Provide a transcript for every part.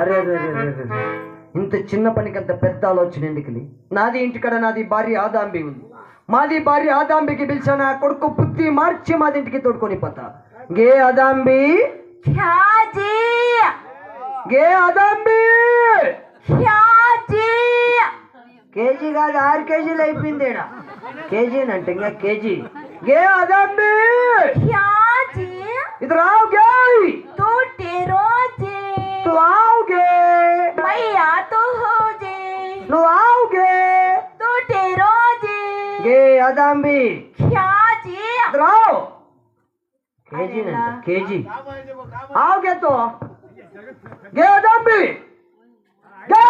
అరే. ఇంత చిన్న పనికి అంత పెద్ద ఆలోచన ఎందుకులి నాది ఇంటికాడ నాది భార్య ఆదాంబి ఉంది. మాది భార్య ఆదాంబికి పిలిచిన నా కొడుకు బుద్ధి మార్చి మాది ఇంటికి తోడుకొని పోతా. గే ఆదాంబి. గే ఆదాంబి. కేజీ కాదు ఆరు కేజీలు అయిపోయింది. కేజీ అంటే ఇంకా కేజీ గే ఆదాంబి ఖ్యాజీ ఇది రావు గే टूटे रोजे నువ్వు ఆవు గే मैया तो हो जे నువ్వు ఆవు గే टूटे रोजे గే ఆదాంబి ख्याजी ఇది రావు కేజీ అంట కేజీ ఆవు గే తో గే ఆదాంబి గే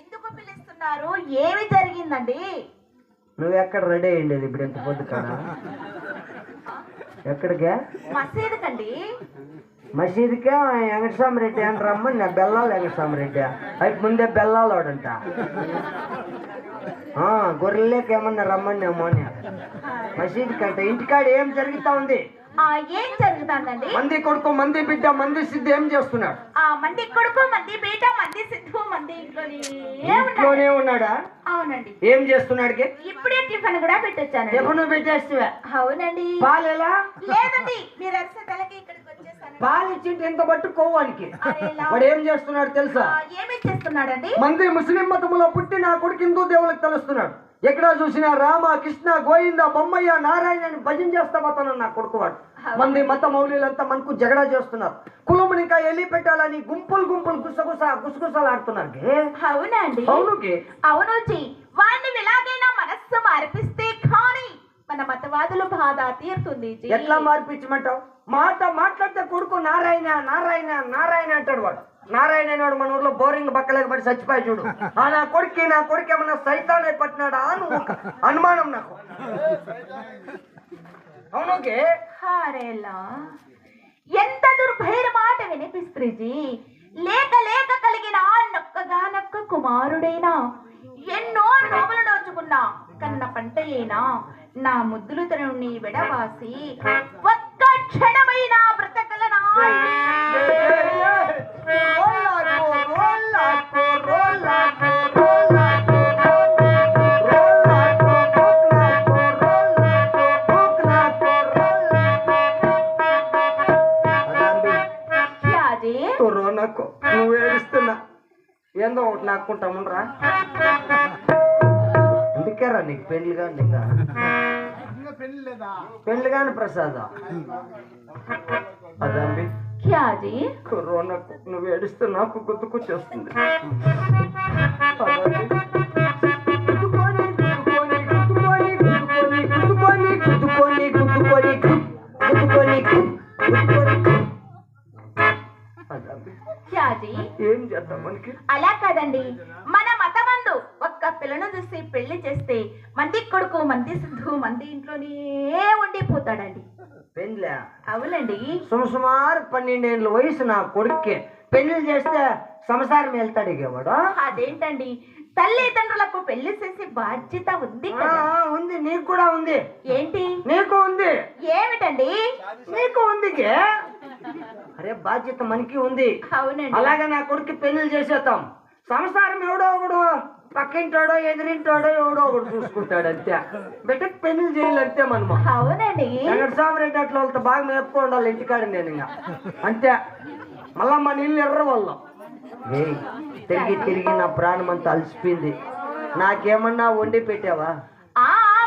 ఎందుకు పిలుస్తున్నారు? ఏమి జరిగిందండి? నువ్వు ఎక్కడ రెడీ అయ్యిండేది ఇప్పుడు ఎంత పొద్దు కాడ? ఎక్కడికే? మసీదు కండి మసీదుకే వెంకటస్వామి రెడ్డి అని రమ్మని నా బెల్లాలు వెంకటస్వామి రెడ్డి. అయితే ముందే బెల్లాలు వాడంట రమ్మని అమ్మని మసీదు కంట ఇంటికాడ ఏం జరుగుతా ఉంది? ఏం జరుగుతుందండి? మంది కొడుకు మంది బిడ్డ మంది సిద్ధి ఏం చేస్తున్నాడు? ఆ మంది కొడుకు మంది బీట మంది సిద్ధు మంది ఇంట్లోనే ఉన్నాడు. అవునండి. ఏం చేస్తున్నాడికి ఇప్పుడే టిఫిన్ కూడా పెట్టొచ్చానండి. ఎప్పుడు నువ్వు పెట్టేస్తువే? అవునండి. పాలు ఎలా? లేదండి మీరు అరిసే తలకి ఇక్కడికి వచ్చేసాను పాలు ఇచ్చింటి ఎంత పట్టు కోవానికి. వాడు ఏం చేస్తున్నాడు తెలుసా? ఏమి చేస్తున్నాడండి? మంది ముస్లిం మతములో పుట్టి నా కొడుకు హిందూ దేవులకు తెలుస్తున్నాడు. ఎక్కడ చూసినా రామ కృష్ణ గోవింద బొమ్మయ్య నారాయణ అని భజన చేస్తా పోతాను నా కొడుకు వాడు? మంది మత మౌల్యులంతా మనకు జగడా చేస్తున్నారు. కులముని ఇంకా ఎల్లి పెట్టాలని గుంపులు గుంపులు గుసగుస గుసగుసలు ఆడుతున్నారు గే. అవునా అవును వాడిని ఎలాగైనా మనస్సు మార్పిస్తే మన మతవాదుల బాధ తీరుతుంది ఎట్లా మార్పించమంటావు మాట మాట్లాడితే కొడుకు నారాయణ నారాయణ నారాయణ అంటాడు వాడు. నారాయణ అనేవాడు మన ఊర్లో బోరింగ్ బక్కలేక పడి చచ్చిపోయి చూడు. ఆ నా కొడుకు నా కొడుకు ఏమన్నా సైతానే అని ఒక అనుమానం నాకు. అవును గే. హారేలా. ఎంత దుర్భైర మాట వినిపిస్తుంది జీ. లేక లేక కలిగిన నొక్కగా నొక్క కుమారుడైనా? ఎన్నో నోములు నోచుకున్నా కన్న పంట అయినా నా ముద్దులు తను నీ విడవాసి ఒక్క క్షణమైన బ్రతకలనా? నాకు నువ్వు ఏడుస్తున్నా ఏందో ఒకటి నాకుంటామురా అందుకేరా నీకు? పెళ్ళి కాని ఇంకా పెళ్ళి కాని ప్రసాద? అదండి. యాజీ కరోనాకు నువ్వు ఏడిస్తే నాకు గుర్తుకొచ్చేస్తుంది ఏం చేద్దాం మనకి? అలా కాదండి మన మతబంధు ఒక్క పిల్లను చూసి పెళ్ళి చేస్తే మంది కొడుకు మంది సిద్ధు మంది ఇంట్లోనే ఉండిపోతాడండి. పెళ్ళా అవునండి. సుమారు పన్నెండేళ్ళ వయసు నా కొడుక్కి. పెళ్ళి చేస్తే సంసారం వెళ్తాడు ఇక వాడు అదేంటండి? తల్లిదండ్రులకు పెళ్ళి చేసే బాధ్యత ఉంది ఉంది. నీకు కూడా ఉంది. ఏంటి? నీకు ఉంది. ఏమిటండి? నీకు ఉంది. అరే బాధ్యత మనకి ఉంది. అవునండి. అలాగే నా కొడుకు పెళ్ళి చేసేద్దాం. సంసారం ఎవడో ఒకడు పక్కింటోడో ఎదిరింటోడో ఎవడో ఒకడు చూసుకుంటాడు అంతే. బిడ్డకు పెళ్ళి చేయాలి అంతే మనము అవునండి. వెంకటస్వామి రెడ్డి అట్లా వాళ్ళతో బాగా మేపుకో ఉండాలి ఇంటికాడ నేను ఇంకా. అంతే. మళ్ళా మన ఇల్లు ఎర్ర వాళ్ళం. తిరిగి తిరిగి నా ప్రాణం అంతా అలసిపోయింది. నాకేమన్నా వండి పెట్టావా?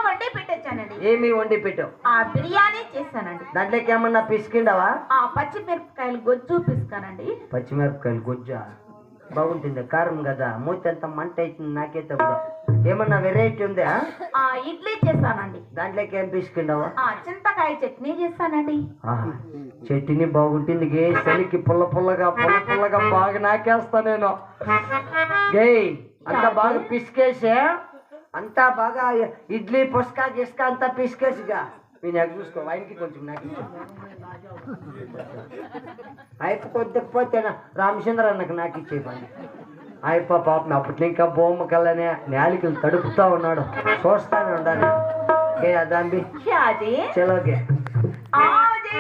వండి పెట్టొచ్చానండి. ఏమి వండి పెట్టావు? ఆ బిర్యానీ చేశానండి. దాంట్లోకి ఏమన్నా పిసికిండవా? ఆ పచ్చిమిరపకాయలు గొజ్జు పిసుకానండి. పచ్చిమిరపకాయలు గుజ్జ? బాగుంటుంది. కారం కదా. మూతి అంత మంట అవుతుంది నాకైతే కూడా ఏమన్నా వెరైటీ ఉందా? ఆ ఇడ్లీ చేశానండి దాంట్లోకి ఏం పిసికిండవా ఆ చింతకాయ చట్నీ ఆహా, చట్నీ బాగుంటుంది గే. చలికి పుల్ల పుల్లగా పుల్ల పుల్లగా బాగా నాకేస్తా నేను. గే అంతా బాగా పిసికేసి. అంతా బాగా ఇడ్లీ పుస్కా గిస్కా అంతా పిసికేసిగా. నేను ఎక్కడ చూసుకో? ఆయనకి కొంచెం నాకు. అయిపో కొద్దికపోతే రామచంద్ర అన్నకు నాకు ఇచ్చే పని. అయిపో పాపం అప్పట్లో ఇంకా బొమ్మ కల్లనే నేలికలు తడుపుతా ఉన్నాడు. చూస్తానే ఉండాలి. గే అదాంబి? ఆజీ